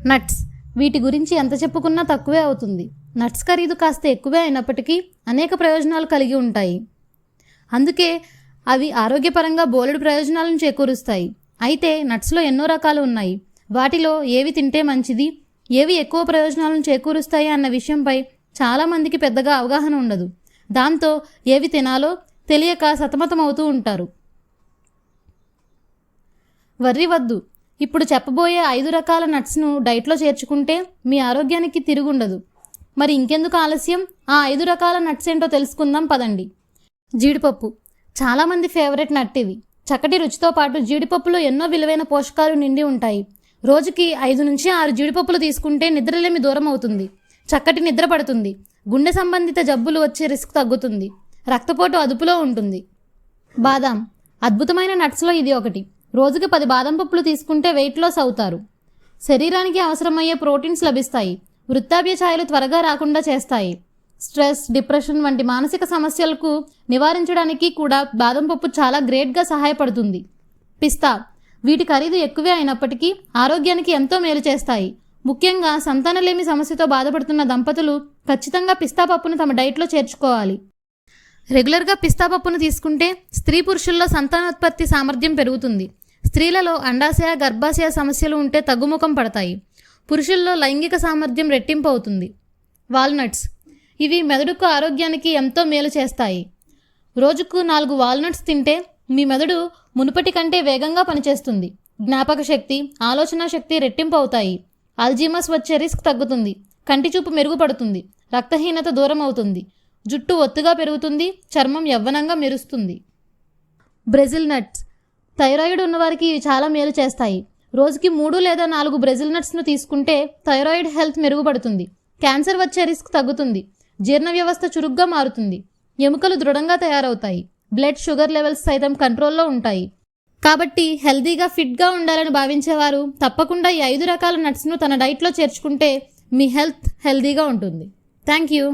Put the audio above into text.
Nuts. వీటి గురించి ఎంత చెప్పుకున్నా తక్కువే అవుతుంది. నట్స్ ఖరీదు కాస్త ఎక్కువే అయినప్పటికీ అనేక ప్రయోజనాలు కలిగి ఉంటాయి. అందుకే అవి ఆరోగ్యపరంగా బోలెడు ప్రయోజనాలను చేకూరుస్తాయి. అయితే నట్స్లో ఎన్నో రకాలు ఉన్నాయి. వాటిలో ఏవి తింటే మంచిది ఏవి ఎక్కువ ప్రయోజనాలను చేకూరుస్తాయి అన్న విషయంపై చాలామందికి పెద్దగా అవగాహన ఉండదు. దాంతో ఏవి తినాలో తెలియక సతమతమవుతూ ఉంటారు. వర్రి వద్దు. ఇప్పుడు చెప్పబోయే ఐదు రకాల నట్స్ను డైట్లో చేర్చుకుంటే మీ ఆరోగ్యానికి తిరుగుండదు. మరి ఇంకెందుకు ఆలస్యం? ఆ ఐదు రకాల నట్స్ ఏంటో తెలుసుకుందాం పదండి. జీడిపప్పు. చాలామంది ఫేవరెట్ నట్ ఇది చక్కటి రుచితో పాటు జీడిపప్పులో ఎన్నో విలువైన పోషకాలు నిండి ఉంటాయి. రోజుకి ఐదు నుంచి ఆరు జీడిపప్పులు తీసుకుంటే నిద్రలేమి దూరం అవుతుంది. చక్కటి నిద్ర పడుతుంది. గుండె సంబంధిత జబ్బులు వచ్చే రిస్క్ తగ్గుతుంది. రక్తపోటు అదుపులో ఉంటుంది. బాదాం. అద్భుతమైన నట్స్లో ఇది ఒకటి. రోజుకి పది బాదం పప్పులు తీసుకుంటే వెయిట్ లాస్ అవుతారు. శరీరానికి అవసరమయ్యే ప్రోటీన్స్ లభిస్తాయి. వృత్తాప్య ఛాయలు త్వరగా రాకుండా చేస్తాయి. స్ట్రెస్ డిప్రెషన్ వంటి మానసిక సమస్యలకు నివారించడానికి కూడా బాదం పప్పు చాలా గ్రేట్గా సహాయపడుతుంది. పిస్తా. వీటి ఖరీదు ఎక్కువే అయినప్పటికీ ఆరోగ్యానికి ఎంతో మేలు చేస్తాయి. ముఖ్యంగా సంతానలేమి సమస్యతో బాధపడుతున్న దంపతులు ఖచ్చితంగా పిస్తా పప్పును తమ డైట్లో చేర్చుకోవాలి. రెగ్యులర్గా పిస్తా పప్పును తీసుకుంటే స్త్రీ పురుషుల్లో సంతానోత్పత్తి సామర్థ్యం పెరుగుతుంది. స్త్రీలలో అండాశయ గర్భాశయ సమస్యలు ఉంటే తగ్గుముఖం పడతాయి. పురుషుల్లో లైంగిక సామర్థ్యం రెట్టింపు అవుతుంది. వాల్నట్స్. ఇవి మెదడుకు ఆరోగ్యానికి ఎంతో మేలు చేస్తాయి. రోజుకు నాలుగు వాల్నట్స్ తింటే మీ మెదడు మునుపటి కంటే వేగంగా పనిచేస్తుంది. జ్ఞాపక శక్తి ఆలోచన శక్తి రెట్టింపు అవుతాయి. అల్జీమస్ వచ్చే రిస్క్ తగ్గుతుంది. కంటి చూపు మెరుగుపడుతుంది. రక్తహీనత దూరం అవుతుంది. జుట్టు ఒత్తుగా పెరుగుతుంది. చర్మం యవ్వనంగా మెరుస్తుంది. Brazil nuts. థైరాయిడ్ ఉన్నవారికి ఇవి చాలా మేలు చేస్తాయి. రోజుకి మూడు లేదా నాలుగు బ్రెజిల్ నట్స్ను తీసుకుంటే థైరాయిడ్ హెల్త్ మెరుగుపడుతుంది. క్యాన్సర్ వచ్చే రిస్క్ తగ్గుతుంది. జీర్ణ వ్యవస్థ చురుగ్గా మారుతుంది. ఎముకలు దృఢంగా తయారవుతాయి. బ్లడ్ షుగర్ లెవెల్స్ సైతం కంట్రోల్లో ఉంటాయి. కాబట్టి హెల్తీగా ఫిట్గా ఉండాలని భావించేవారు తప్పకుండా ఈ ఐదు రకాల నట్స్ను తన డైట్లో చేర్చుకుంటే మీ హెల్త్ హెల్తీగా ఉంటుంది. Thank you.